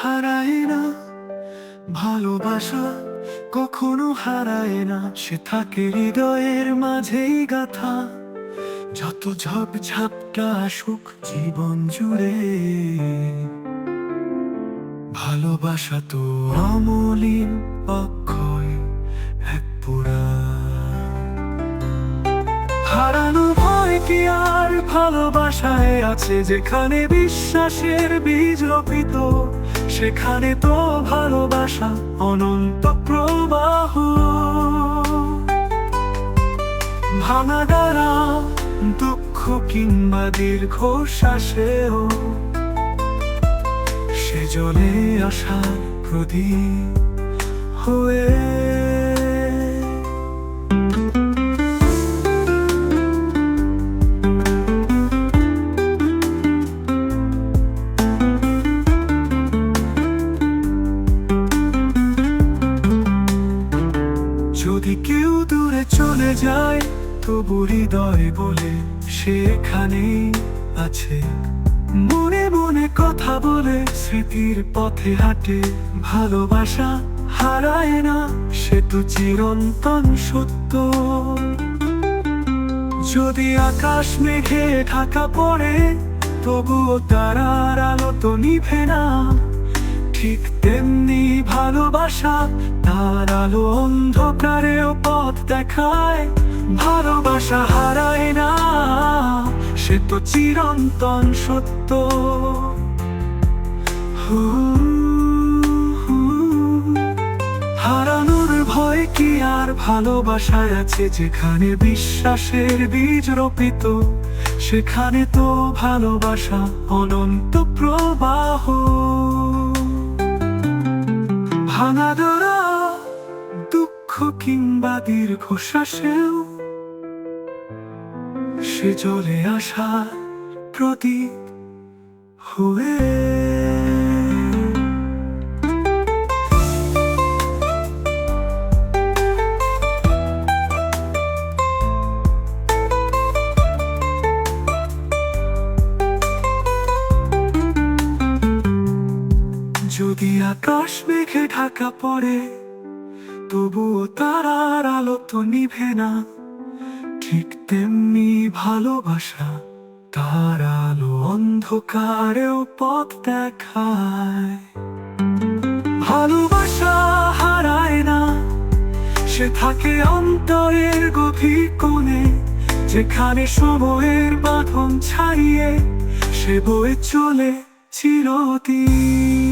হারায় না, ভালোবাসা কখনো হারায় না। সে থাকে হৃদয়ের মাঝেই গাথা, যত ঝপ ঝাপটা আসুক জীবন জুড়ে। ভালোবাসা তো অমলিন অক্ষয়, এক পুরা। হারানো ভয় কি আর ভালোবাসায় আছে, যেখানে বিশ্বাসের বীজ রোপিত? সেখানে তো ভালোবাসা অনন্ত প্রবাহ। ভাঙা দ্বারা দুঃখ কিংবা দীর্ঘ শ্বাসেও সে জলে আসার প্রদীপ হয়ে যায় তবু হৃদয় বলে সেখানেই আছে। মনে মনে কথা বলে স্মৃতির পথে হাঁটে। ভালোবাসা হারায় না, সে তো চিরন্তন সত্য। যদি আকাশ মেঘে ঢাকা পড়ে, তবুও তারার আলো তো নিভে না। ঠিক তেমনি ভালোবাসা, তার আলো অন্ধকারেও পথ দেখায়। ভালোবাসা হারায় না, সে তো চিরন্তন সত্য। হারানোর ভয় কি আর ভালোবাসায় আছে? যেখানে বিশ্বাসের বীজ রোপিত, সেখানে তো ভালোবাসা অনন্ত প্রবাহ। ভাঙা দ্বারা দুঃখ কিংবা দীর্ঘশ্বাসেও সে চলে আসা প্রতীক হয়ে যদি আকাশ মেঘে ঢাকা পড়ে, তবুও তারার আলো তো নিভে না। ঠিক তেমনি ভালোবাসা তার আলো অন্ধকারেও পথ দেখায়। ভালোবাসা হারায় না, সে থাকে অন্তরের গভীর কোণে, যেখানে সময়ের বাঁধন ছাড়িয়ে সে বয়ে চলে চিরদিন।